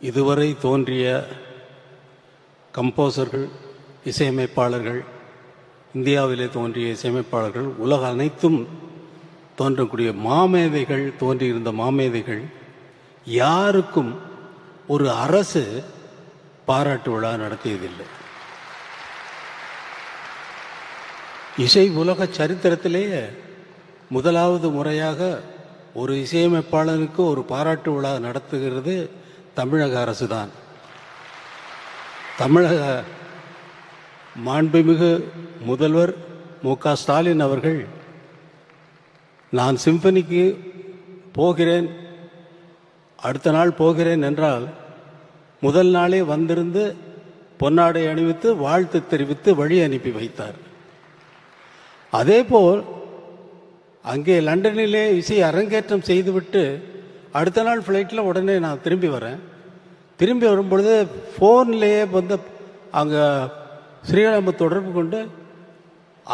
இதுவரை தோன்றிய கம்போசர்கள் இசையமைப்பாளர்கள் இந்தியாவிலே தோன்றிய இசையமைப்பாளர்கள் உலக அனைத்தும் தோன்றக்கூடிய மாமேதைகள் தோன்றியிருந்த மாமேதைகள் யாருக்கும் ஒரு அரசு பாராட்டு விழா நடத்தியதில்லை. இசை உலக சரித்திரத்திலேயே முதலாவது முறையாக ஒரு இசையமைப்பாளனுக்கு ஒரு பாராட்டு விழா நடத்துகிறது தமிழக அரசு தான் தமிழக மாண்புமிகு முதல்வர் மு க ஸ்டாலின் அவர்கள் நான் சிம்பனிக்கு போகிறேன் அடுத்த நாள் போகிறேன் என்றால் முதல் நாளே வந்திருந்து பொன்னாடை அணிவித்து வாழ்த்து தெரிவித்து வழி அனுப்பி வைத்தார். அதேபோல் அங்கே லண்டனிலே இசை அரங்கேற்றம் செய்துவிட்டு அடுத்த நாள் ஃப்ளைட்டில் உடனே நான் திரும்பி வரேன். திரும்பி வரும்பொழுது ஃபோன்லேயே வந்து அங்கே ஸ்ரீராம தொடர்பு கொண்டு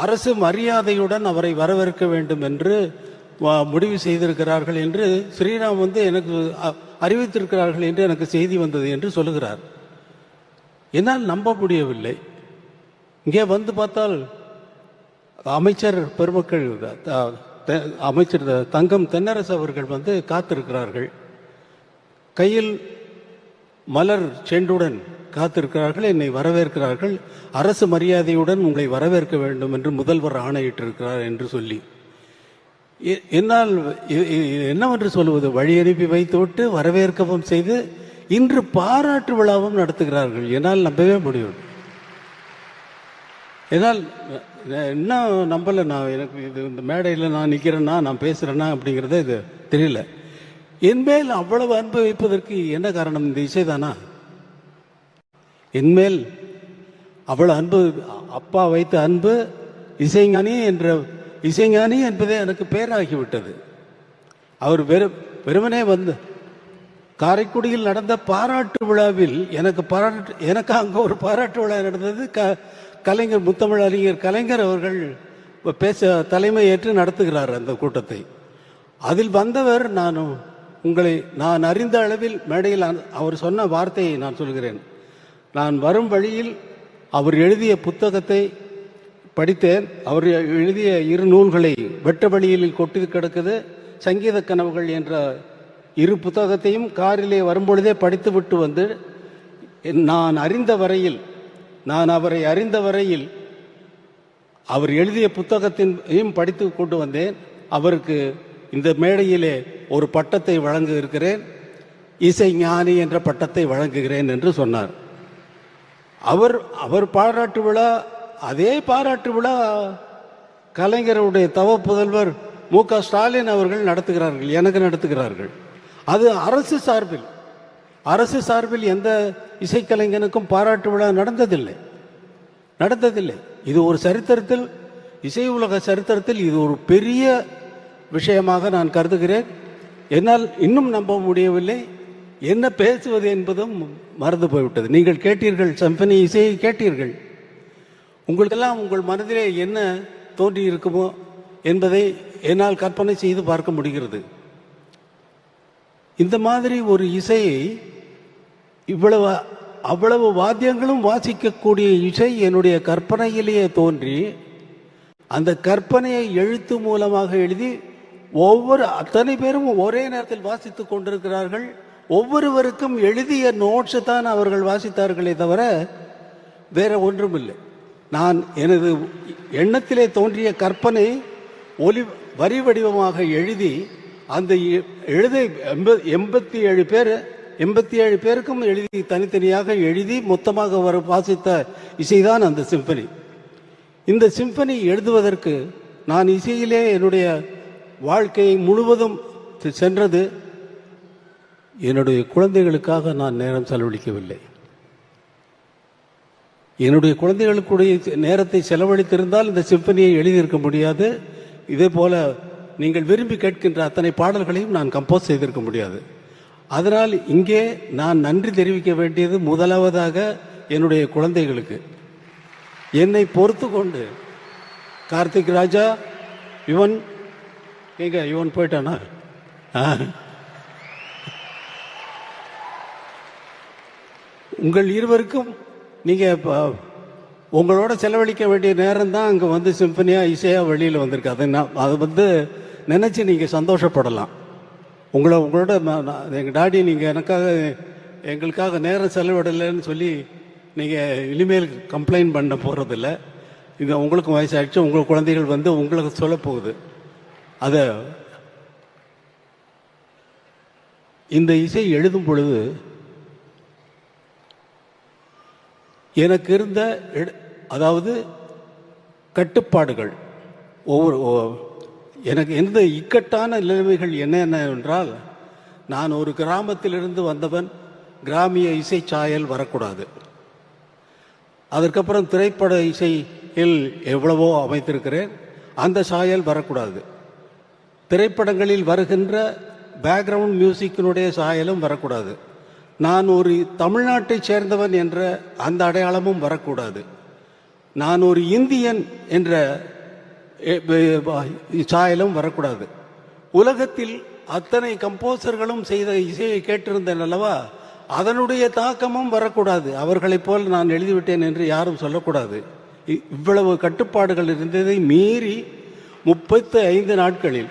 அரசு மரியாதையுடன் அவரை வரவேற்க வேண்டும் என்று முடிவு செய்திருக்கிறார்கள் என்று ஸ்ரீராம் வந்து எனக்கு அறிவித்திருக்கிறார்கள் என்று எனக்கு செய்தி வந்தது என்று சொல்லுகிறார். என்னால் நம்ப முடியவில்லை. இங்கே வந்து பார்த்தால் அமைச்சர் பெருமக்கள் அமைச்சர் த- தங்கம் தென்னரசு அவர்கள் வந்து காத்திருக்கிறார்கள். கையில் மலர் செண்டுடன் காத்திருக்கிறார்கள் என்னை வரவேற்கிறார்கள். அரசு மரியாதையுடன் உங்களை வரவேற்க வேண்டும் என்று முதல்வர் ஆணையிட்டிருக்கிறார் என்று சொல்லி. எ- என்னால் என்னவென்று சொல்லுவது வழி அனுப்பி வைத்துவிட்டு வரவேற்கவும் செய்து இன்று பாராட்டு விழாவும் நடத்துகிறார்கள். என்னால் நம்பவே முடியும். என்னால் என்ன இன்னும் நம்பலை நான் எனக்கு இது இந்த மேடையில் நான் நிற்கிறேன்னா நான் பேசுகிறேன்னா அப்படிங்கிறத இது தெரியல. என்மேல் அவ்வளவு அன்பு வைப்பதற்கு என்ன காரணம்? இந்த இசைதானா என்மேல் அவ்வளவு அன்பு அப்பா வைத்த அன்பு இசைஞானி என்ற இசைஞானி என்பதே எனக்கு பேராகிவிட்டது. அவர் வெறும் வெறுமனே வந்து காரைக்குடியில் நடந்த பாராட்டு விழாவில் எனக்கு பாராட்டு எனக்கு அங்கே ஒரு பாராட்டு விழா நடந்தது. க கலைஞர் முத்தமிழ் அறிஞர் கலைஞர் அவர்கள் பேச தலைமை ஏற்று நடத்துகிறார் அந்த கூட்டத்தை. அதில் வந்தவர் நான் உங்களை நான் அறிந்த அளவில் மேடையில் அவர் சொன்ன வார்த்தையை நான் சொல்கிறேன். நான் வரும் வழியில் அவர் எழுதிய புத்தகத்தை படித்தேன். அவர் எழுதிய இரு நூல்களை வெட்ட வழியில் கொட்டி கிடக்குது சங்கீத கனவுகள் என்ற இரு புத்தகத்தையும் காரிலே வரும்பொழுதே படித்து விட்டு வந்து என்- நான் அறிந்த வரையில் நான் அவரை அறிந்த வரையில் அவர் எழுதிய புத்தகத்தையும் படித்து கொண்டு வந்தேன். அவருக்கு இந்த மேடையிலே ஒரு பட்டத்தை வழங்க இருக்கிறேன் இசை ஞானி என்ற பட்டத்தை வழங்குகிறேன் என்று சொன்னார். அவர் அவர் பாராட்டு விழா அதே பாராட்டு விழா கலைஞருடைய தவ புதல்வர் மு க ஸ்டாலின் அவர்கள் நடத்துகிறார்கள் எனக்கு நடத்துகிறார்கள். அது அரசு சார்பில். அரசு சார்பில் எந்த இசைக்கலைஞனுக்கும் பாராட்டு விழா நடந்ததில்லை. நடந்ததில்லை. இது ஒரு சரித்திரத்தில் இசை உலக சரித்திரத்தில் இது ஒரு பெரிய விஷயமாக நான் கருதுகிறேன். என்னால் இன்னும் நம்ப முடியவில்லை. என்ன பேசுவது என்பதும் மறந்து போய்விட்டது. நீங்கள் கேட்டீர்கள் சம்பனி இசையை கேட்டீர்கள். உங்களுக்கெல்லாம் உங்கள் மனதிலே என்ன தோன்றி இருக்குமோ என்பதை என்னால் கற்பனை செய்து பார்க்க முடிகிறது. இந்த மாதிரி ஒரு இசையை இவ்வளவு அவ்வளவு வாத்தியங்களும் வாசிக்கக்கூடிய இசை என்னுடைய கற்பனையிலேயே தோன்றி அந்த கற்பனையை எழுத்து மூலமாக எழுதி ஒவ்வொரு அத்தனை பேரும் ஒரே நேரத்தில் வாசித்துக் கொண்டிருக்கிறார்கள். ஒவ்வொருவருக்கும் எழுதிய நோட்ஸை தான் அவர்கள் வாசித்தார்களே தவிர வேற ஒன்றும் இல்லை நான் எனது எண்ணத்திலே தோன்றிய கற்பனை ஒலி வரி வடிவமாக எழுதி அந்த எ- எழுத எண்ப- எண்பத்தி ஏழு பேர் எண்பத்தி ஏழு பேருக்கும் எழுதி தனித்தனியாக எழுதி மொத்தமாக வர வாசித்த இசைதான் அந்த சிம்பனி. இந்த சிம்பனி எழுதுவதற்கு நான் இசையிலே என்னுடைய வாழ்க்கையை முழுவதும் செ- சென்றது. என்னுடைய குழந்தைகளுக்காக நான் நேரம் செலவழிக்கவில்லை. என்னுடைய குழந்தைகளுக்குடைய நேரத்தை செலவழித்திருந்தால் இந்த சிம்பனியை எழுதியிருக்க முடியாது. இதே போல நீங்கள் விரும்பி கேட்கின்ற அத்தனை பாடல்களையும் நான் கம்போஸ் செய்திருக்க முடியாது. அதனால் இங்கே நான் நன்றி தெரிவிக்க வேண்டியது முதலாவதாக என்னுடைய குழந்தைகளுக்கு. என்னை பொறுத்து கொண்டு கார்த்திக் ராஜா யுவன் எங்க யுவன் போயிட்டானா? உங்கள் இருவருக்கும் நீங்கள் இப்போ உங்களோட செலவழிக்க வேண்டிய நேரம் தான் அங்கே வந்து சிம்பனியாக இசையாக வெளியில் வந்திருக்கு. அதை நான் அதை வந்து நினச்சி நீங்கள் சந்தோஷப்படலாம். உங்களை உங்களோட எங்கள் டாடி நீங்கள் எனக்காக எங்களுக்காக நேரம் செலவிடலைன்னு சொல்லி நீங்கள் இனிமேல் கம்ப்ளைண்ட் பண்ண போகிறதில்ல இது உங்களுக்கும் வயசாகிடுச்சு உங்கள் குழந்தைகள் வந்து உங்களுக்கு சொல்ல போகுது. அதை இந்த இசை எழுதும் பொழுது எனக்கு இருந்த எடு- அதாவது கட்டுப்பாடுகள் ஒவ்வொரு எனக்கு எந்த இக்கட்டான நிலைமைகள் என்னென்ன என்றால் நான் ஒரு கிராமத்திலிருந்து வந்தவன் கிராமிய இசை சாயல் வரக்கூடாது. அதற்கப்புறம் திரைப்பட இசையில் எவ்வளவோ அமைத்திருக்கிறேன் அந்த சாயல் வரக்கூடாது. திரைப்படங்களில் வருகின்ற பேக்ரவுண்ட் மியூசிக்கினுடைய சாயலும் வரக்கூடாது. நான் ஒரு தமிழ்நாட்டைச் சேர்ந்தவன் என்ற அந்த அடையாளமும் வரக்கூடாது. நான் ஒரு இந்தியன் என்ற சாயலும் வரக்கூடாது. உலகத்தில் அத்தனை கம்போசர்களும் செய்த இசையை கேட்டிருந்தேன் அல்லவா? அதனுடைய தாக்கமும் வரக்கூடாது. அவர்களைப் போல் நான் எழுதிவிட்டேன் என்று யாரும் சொல்லக்கூடாது. இ- இவ்வளவு கட்டுப்பாடுகள் இருந்ததை மீறி முப்பத்து ஐந்து நாட்களில்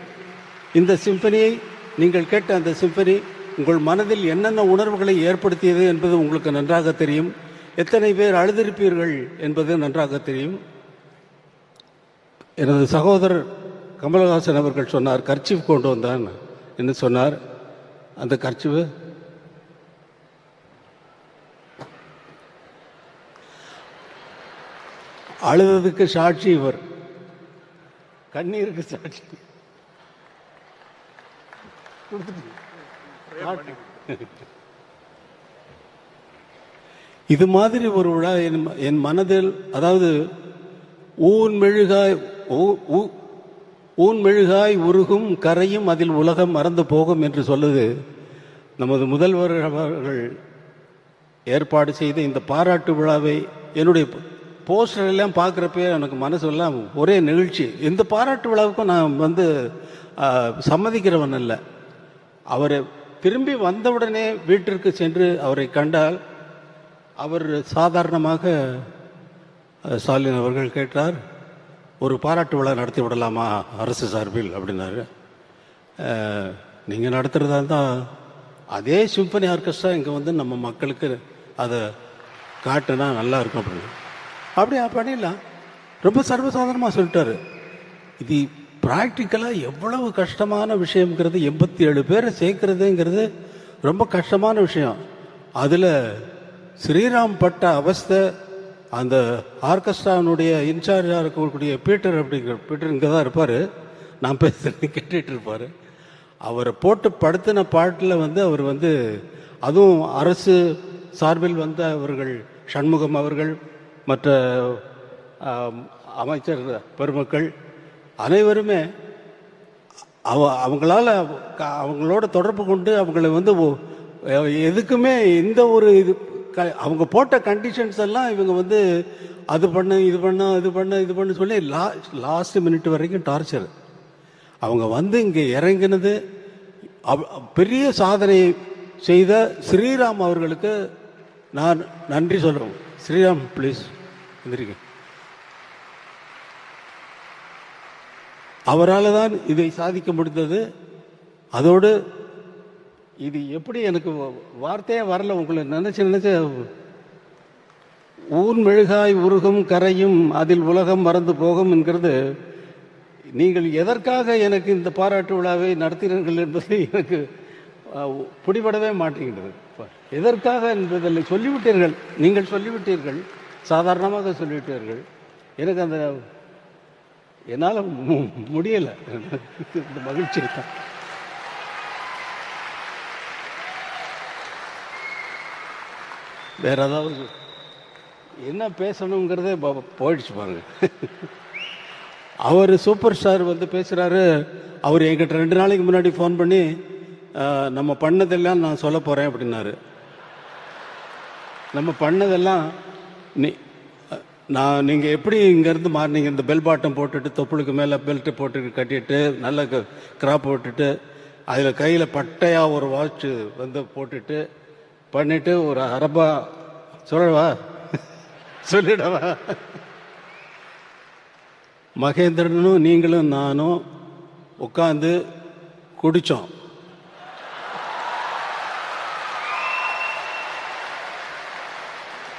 இந்த சிம்பனியை நீங்கள் கேட்ட அந்த சிம்பனி உங்கள் மனதில் என்னென்ன உணர்வுகளை ஏற்படுத்தியது என்பது உங்களுக்கு நன்றாக தெரியும். எத்தனை பேர் அழுதிருப்பீர்கள் என்பது நன்றாக தெரியும். எனது சகோதரர் கமலஹாசன் அவர்கள் சொன்னார் கர்ச்சிப் கொண்டு வந்தான் என்று சொன்னார். அந்த கர்ச்சிவு அழுததுக்கு சாட்சி இவர். கண்ணீருக்கு சாட்சி. இது மாதிரி ஒரு விழா என் ம- என் மனதில் அதாவது ஊன் மெழுகாய் ஊ- ஊ- ஊன் மெழுகாய் உருகும் கரையும் அதில் உலகம் மறந்து போகும் என்று சொல்லுது நமது முதல்வர் அவர்கள் ஏற்பாடு செய்த இந்த பாராட்டு விழாவை என்னுடைய போஸ்டர் எல்லாம் பார்க்குறப்பே எனக்கு மனசெல்லாம் ஒரே நிகழ்ச்சி. இந்த பாராட்டு விழாவுக்கும் நான் வந்து சம்மதிக்கிறவன் அல்ல. அவர் திரும்பி வந்தவுடனே வீட்டிற்கு சென்று அவரை கண்டால் அவர் சாதாரணமாக ஸ்டாலின் அவர்கள் கேட்டார் ஒரு பாராட்டு விழா நடத்தி விடலாமா அரசு சார்பில்? அப்படின்னாரு. நீங்கள் நடத்துகிறதா இருந்தால் அதே சிம்பனி ஆர்கெஸ்ட்ரா இங்கே வந்து நம்ம மக்களுக்கு அதை காட்டுனா நல்லா இருக்கும் அப்படின்னு. அப்படியா பண்ணிடலாம். ரொம்ப சர்வசாதாரணமாக சொல்லிட்டாரு. இது ப்ராக்டிக்கலாக எவ்வளவு கஷ்டமான விஷயங்கிறது எண்பத்தி ஏழு பேரை சேர்க்குறதுங்கிறது ரொம்ப கஷ்டமான விஷயம். அதில் ஸ்ரீராம் பட்ட அவஸ்தை அந்த ஆர்கெஸ்ட்ரானுடைய இன்சார்ஜாக இருக்கக்கூடிய பீட்டர் அப்படிங்கிற பீட்டர் இங்கே தான் இருப்பார். நான் பேசுகிறது கேட்டுட்டு இருப்பார் அவரை போட்டு படுத்தின பாட்டில் வந்து அவர் வந்து அதுவும் அரசு சார்பில் வந்த அவர்கள் சண்முகம் அவர்கள் மற்ற அமைச்சர் பெருமக்கள் அனைவருமே அவ அவங்களால க- அவங்களோட தொடர்பு கொண்டு அவங்களை வந்து எதுக்குமே எந்த ஒரு இது க- அவங்க போட்ட கண்டிஷன்ஸ் எல்லாம் இவங்க வந்து அது பண்ணு இது பண்ண இது பண்ணு இது பண்ணு சொல்லி லா லாஸ்ட் மினிட் வரைக்கும் டார்ச்சர் அவங்க வந்து இங்கே இறங்கினது பெரிய சாதனை செய்த ஸ்ரீராம் அவர்களுக்கு நான் நன்றி சொல்கிறோம் ஸ்ரீராம் ப்ளீஸ் எந்திரிங்க. அவரால் தான் இதை சாதிக்க முடிந்தது. அதோடு இது எப்படி எனக்கு வார்த்தையே வரல. உங்களை நினச்சி நினச்சி ஊன் மெழுகாய் உருகும் கரையும் அதில் உலகம் மறந்து போகும் என்கிறது. நீங்கள் எதற்காக எனக்கு இந்த பாராட்டு விழாவை நடத்தினீர்கள் என்பது எனக்கு பிடிபடவே மாட்டேங்கிறது எதற்காக என்பதில் சொல்லிவிட்டீர்கள். நீங்கள் சொல்லிவிட்டீர்கள். சாதாரணமாக சொல்லிவிட்டீர்கள். எனக்கு அந்த என்னால் முடியலை. இந்த மகிழ்ச்சி தான். வேற ஏதாவது என்ன பேசணுங்கிறதே போயிடுச்சு பாருங்க. அவர் சூப்பர் ஸ்டார் வந்து பேசுகிறாரு அவர் என்கிட்ட ரெண்டு நாளைக்கு முன்னாடி ஃபோன் பண்ணி "அஹ், நம்ம பண்ணதெல்லாம் நான் சொல்ல போகிறேன் அப்படின்னாரு. நம்ம பண்ணதெல்லாம் நீ நான் நீங்கள் எப்படி இங்கேருந்து மாறினீங்க? இந்த பெல் பாட்டம் போட்டுட்டு தொப்புளுக்கு மேலே பெல்ட்டு போட்டு கட்டிட்டு நல்ல கிராப் போட்டுட்டு அதில் கையில் பட்டையாக ஒரு வாட்ச்சு வந்து போட்டுட்டு பண்ணிவிட்டு ஒரு அரபா சொல்லவா? சொல்லிடவா? மகேந்திரனும் நீங்களும் நானும் உட்காந்து குடித்தோம் அது ஏ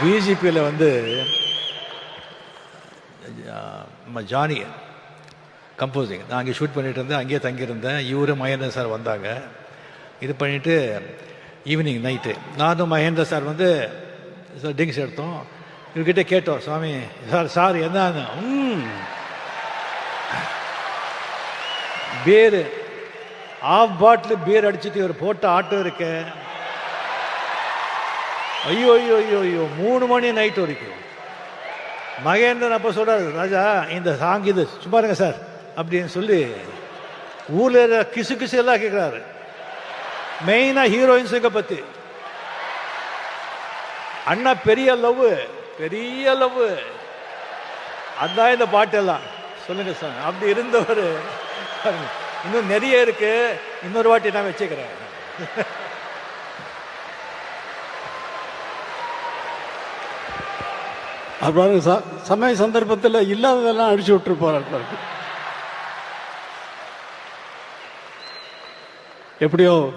பிஜேபியில் வந்து நம்ம ஜானி கம்போசிங் நான் அங்கே ஷூட் பண்ணிகிட்டு இருந்தேன் அங்கேயே தங்கியிருந்தேன். இவரும் மகேந்திர சார் வந்தாங்க. இது பண்ணிவிட்டு ஈவினிங் நைட்டு நானும் மகேந்திர சார் வந்து ட்ரிங்க்ஸ் எடுத்தோம். இவர்கிட்ட கேட்டோம் சுவாமி சார் சார் என்ன ம் பேர் ஆஃப் பாட்டில் பீர் அடிச்சுட்டு இவர் போட்ட ஆட்டோ இருக்கு. ஐயோ ஐயோ ஐயோ ஐயோ மூணு மணி நைட் வரைக்கும். மகேந்திரன் அப்போ சொல்றாரு ராஜா இந்த சாங் இது சும்மா இருங்க சார் அப்படின்னு சொல்லி ஊர்ல இருக்கிற கிசு கிசு எல்லாம் கேட்குறாரு மெயினாக ஹீரோயின்ஸுங்க பற்றி அண்ணா பெரிய லவ் பெரிய லவ் அதான் இந்த பாட்டெல்லாம். சொல்லுங்க சார் அப்படி இருந்தவர். இன்னும் நிறைய இருக்கு. இன்னொரு வாட்டி நான் வச்சுக்கிறேன். அப்புறம் ச- சமய சந்தர்ப்பத்தில் இல்லாததெல்லாம் அடிச்சு விட்டுருப்பார் எப்படியோ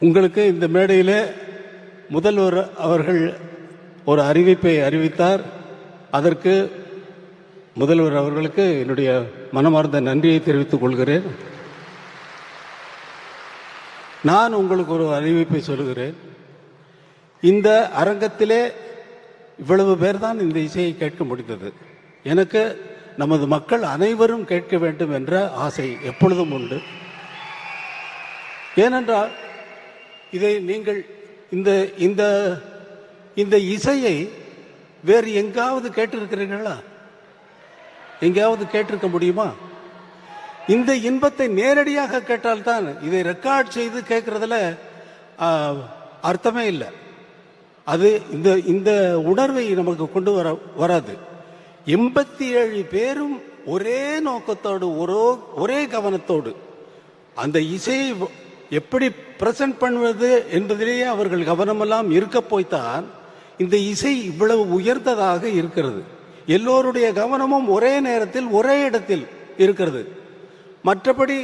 உங்களுக்கு இந்த மேடையில் முதல்வர் அவர்கள் ஒரு அறிவிப்பை அறிவித்தார். அதற்கு முதல்வர் அவர்களுக்கு என்னுடைய மனமார்ந்த நன்றியை தெரிவித்துக் கொள்கிறேன். நான் உங்களுக்கு ஒரு அறிவிப்பை சொல்கிறேன். இந்த அரங்கத்திலே இவ்வளவு பேர் தான் இந்த இசையை கேட்க முடிந்தது. எனக்கு நமது மக்கள் அனைவரும் கேட்க வேண்டும் என்ற ஆசை எப்பொழுதும் உண்டு. ஏனென்றால் இதை நீங்கள் இந்த இந்த இந்த இசையை வேறு எங்காவது கேட்டிருக்கிறீர்களா? எங்கேயாவது கேட்டிருக்க முடியுமா? இந்த இன்பத்தை நேரடியாக கேட்டால்தான் இதை ரெக்கார்ட் செய்து கேட்கறதுல அர்த்தமே இல்லை. அது இந்த இந்த உணர்வை நமக்கு கொண்டு வர வராது. எண்பத்தி ஏழு பேரும் ஒரே நோக்கத்தோடு ஒரே ஒரே கவனத்தோடு அந்த இசையை எப்படி பிரசன்ட் பண்ணுவது என்பதிலேயே அவர்கள் கவனமெல்லாம் இருக்க போய்த்தான். இந்த இசை இவ்வளவு உயர்ந்ததாக இருக்கிறது. எல்லோருடைய கவனமும் ஒரே நேரத்தில் ஒரே இடத்தில் இருக்கிறது. மற்றபடி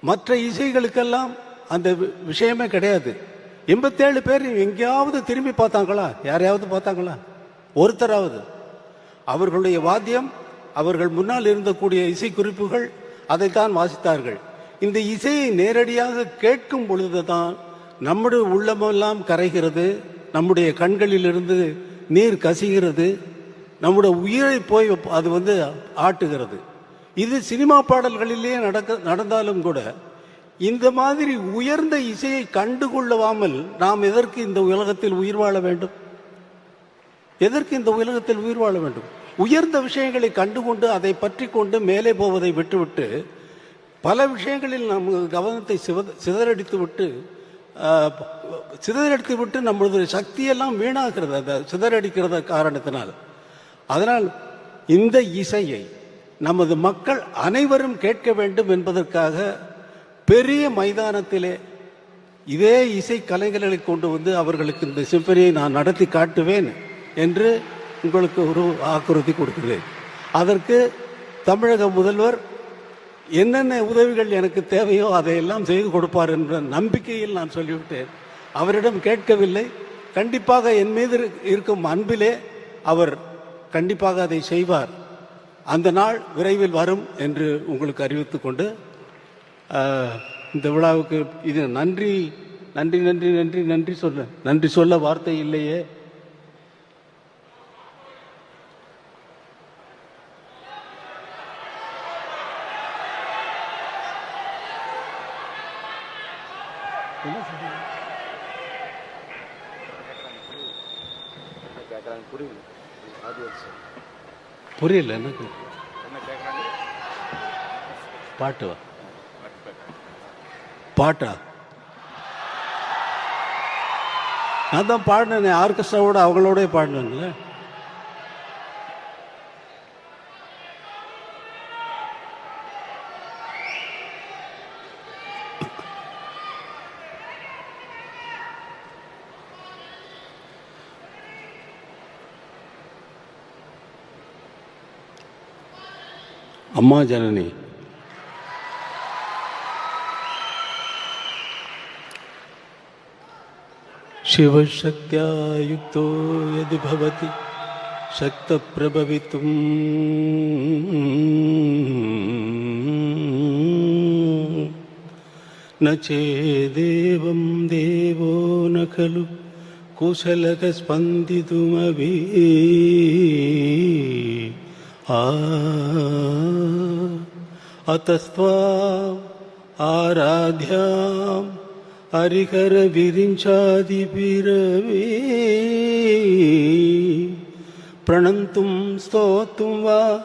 மற்ற இசைகளுக்கெல்லாம் அந்த விஷயமே கிடையாது. எண்பத்தேழு பேர் எங்கேயாவது திரும்பி பார்த்தாங்களா? யாரையாவது பார்த்தாங்களா? ஒருத்தராவது. அவர்களுடைய வாத்தியம் அவர்கள் முன்னால் இருந்தக்கூடிய இசை குறிப்புகள் அதைத்தான் வாசித்தார்கள். இந்த இசையை நேரடியாக கேட்கும் பொழுது தான் நம்முடைய உள்ளமெல்லாம் கரைகிறது நம்முடைய கண்களிலிருந்து நீர் கசிகிறது நம்முடைய உயிரை போய் அது வந்து ஆட்டுகிறது. இது சினிமா பாடல்களிலேயே நடக்க நடந்தாலும் கூட இந்த மாதிரி உயர்ந்த இசையை கண்டுகொள்ளவாமல் நாம் எதற்கு இந்த உலகத்தில் உயிர் வாழ வேண்டும்? எதற்கு இந்த உலகத்தில் உயிர் வாழ வேண்டும்? உயர்ந்த விஷயங்களை கண்டுகொண்டு அதை பற்றி கொண்டு மேலே போவதை விட்டுவிட்டு பல விஷயங்களில் நம் கவனத்தை சிதறடித்து விட்டு சிதறடித்து விட்டு நம்மளது சக்தியெல்லாம் வீணாகிறது அந்த சிதறடிக்கிறத காரணத்தினால். அதனால் இந்த இசையை நமது மக்கள் அனைவரும் கேட்க வேண்டும் என்பதற்காக பெரிய மைதானத்திலே இதே இசை கலைஞர்களை கொண்டு வந்து அவர்களுக்கு இந்த சிம்பனியை நான் நடத்தி காட்டுவேன் என்று உங்களுக்கு ஒரு வாக்குறுதி கொடுக்கிறேன். அதற்கு தமிழக முதல்வர் என்னென்ன உதவிகள் எனக்கு தேவையோ அதையெல்லாம் செய்து கொடுப்பார் என்ற நம்பிக்கையில் நான் சொல்லிவிட்டேன். அவரிடம் கேட்கவில்லை. கண்டிப்பாக என் மீது இருக்கும் அன்பிலே அவர் கண்டிப்பாக அதை செய்வார். அந்த நாள் விரைவில் வரும் என்று உங்களுக்கு அறிவித்துக் கொண்டு இந்த விழாவுக்கு இது நன்றி நன்றி நன்றி நன்றி நன்றி சொல்ல நன்றி சொல்ல வார்த்தை இல்லையே. புரியல. எனக்கு பாட்டு வா. பாட்டா? நான் தான் பாடினேன் ஆர்கெஸ்ட்ராவோட அவங்களோட பாடினேன்ல. அம்மா ஜனனி. शिवशक्त्या युक्तो यदि भवति शक्तप्रभवितुम् न चेदेवं देवो न खलु कुशलः स्पन्दितुमपि आ अतस्त्वाम् आराध्याम् हरिहर विरिञ्चादिभिरवे प्रणन्तुं स्तोतुं वा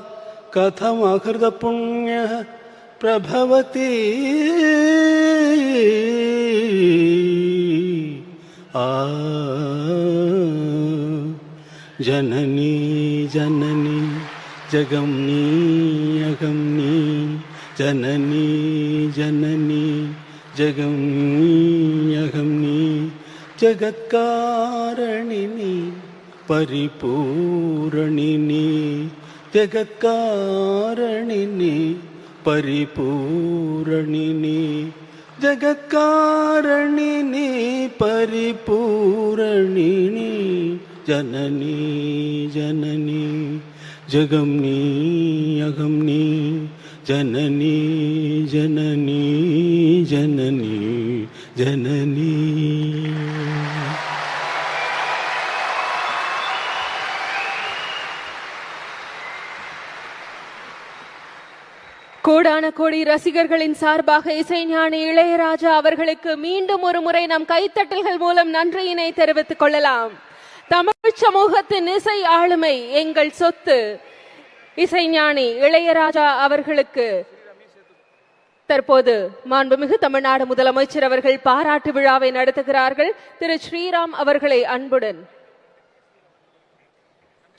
कथमहृतपुण्यः प्रभवति। आ। जननी जननी जगम्नी अगम्नी। जननी जननी। ஜெகம் நீ அகம் நீ ஜகத்காரணினி பரிபூரணினி ஜகத்காரணினி பரிபூரணினி ஜகத்காரணினி பரிபூரணினி ஜனனி ஜனனி ஜகம் நீ அகம் நீ ஜனனி ஜனனி ஜனனி ஜனனி கோடான கோடி ரசிகர்களின் சார்பாக இசைஞானி இளையராஜா அவர்களுக்கு மீண்டும் ஒரு முறை நம் கைத்தட்டல்கள் மூலம் நன்றியினை தெரிவித்துக் கொள்ளலாம். தமிழ் சமூகத்தின் இசை ஆளுமை எங்கள் சொத்து. இசைஞானி இளையராஜா அவர்களுக்கு தற்போது மாண்புமிகு தமிழ்நாடு முதலமைச்சர் அவர்கள் பாராட்டு விழாவை நடத்துகிறார்கள். திரு ஸ்ரீராம் அவர்களை அன்புடன்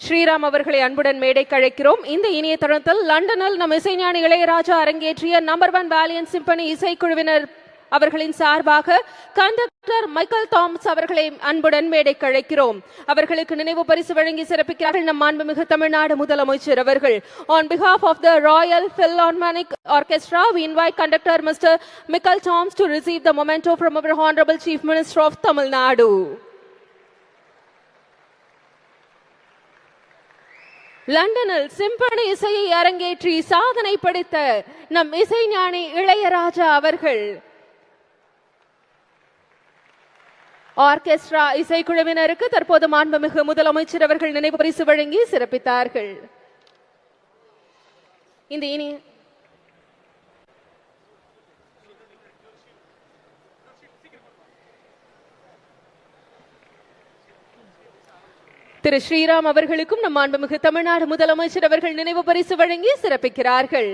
ஸ்ரீராம் அவர்களை அன்புடன் மேடைக்கு அழைக்கிறோம். இந்த இனிய தருணத்தில் லண்டனில் நம் இசைஞானி இளையராஜா அரங்கேற்றிய நம்பர் ஒன் வேலியன் சிம்பனி இசைக்குழுவினர் அவர்களின் சார்பாக கண்டக்டர் மைக்கேல் தாம்ஸ் அவர்களை அன்புடன் மேடைக்கு அழைக்கிறோம். அவர்களுக்கு நினைவு பரிசு வழங்கி சிறப்பிக்கிறார்கள் நம் மாண்புமிகு தமிழ்நாடு முதலமைச்சர் அவர்கள். On behalf of the Royal Philharmonic Orchestra we invite conductor mister Michael Toms to receive the memento from our honourable chief minister of Tamil Nadu லண்டனில் சிம்பனி இசையை அரங்கேற்றி சாதனை படைத்த நம் இசைஞானி இளையராஜா அவர்கள். ஆர்கெஸ்ட்ரா இசைக்குழுவினருக்கு தற்போது மாண்புமிகு முதலமைச்சர் அவர்கள் நினைவு பரிசு வழங்கி சிறப்பித்தார்கள். இந்த இனி திரு ஸ்ரீராம் அவர்களுக்கும் நம் மாண்புமிகு தமிழ்நாடு முதலமைச்சர் அவர்கள் நினைவு பரிசு வழங்கி சிறப்பிக்கிறார்கள்.